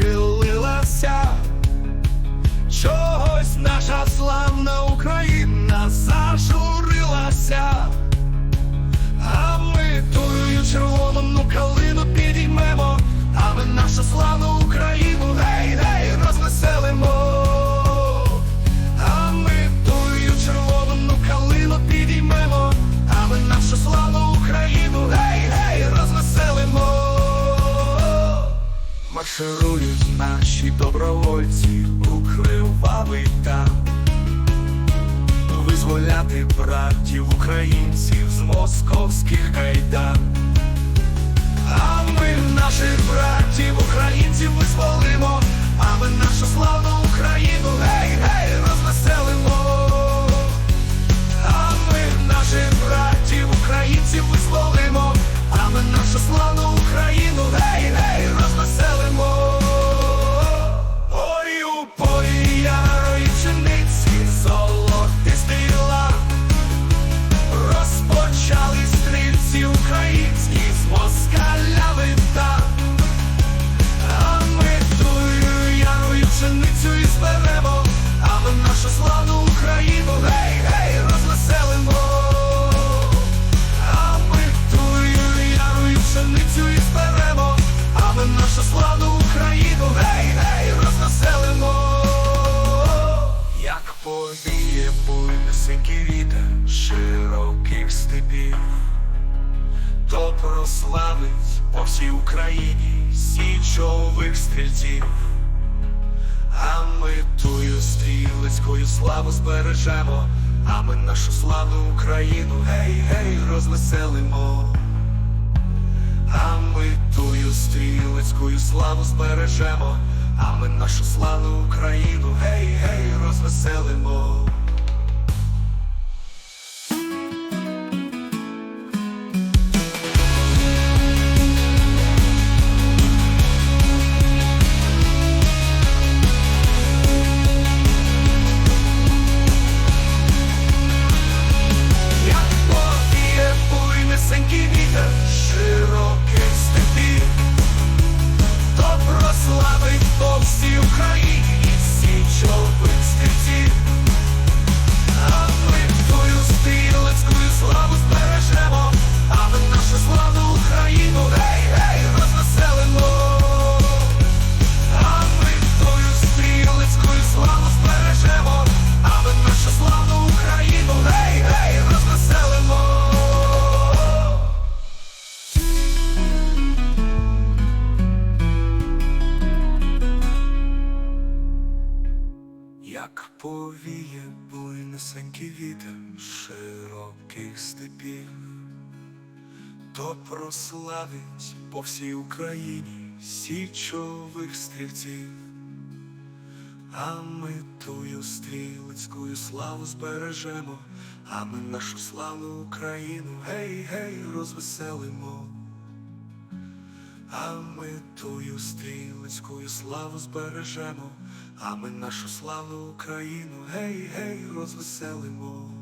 verschil марширують наші добровольці у кривавий там Визволяти братів українців з московських кайдан. А ми наших братів українців визволимо, а ми нашу славну прославить по всій Україні січових стрільців, а ми тую стрілецькою славу збережемо, а ми нашу славну Україну гей, гей, розвеселимо. А ми тую стрілецькою славу збережемо, а ми нашу славну Україну Як повіє буйнесенький вітер широких степів, то прославить по всій Україні січових стрільців, а ми тую стрілецькою славу збережемо, а ми нашу славну Україну гей, гей, розвеселимо. А ми тую стрілецькою славу збережемо, а ми нашу славу Україну гей, гей, розвеселимо.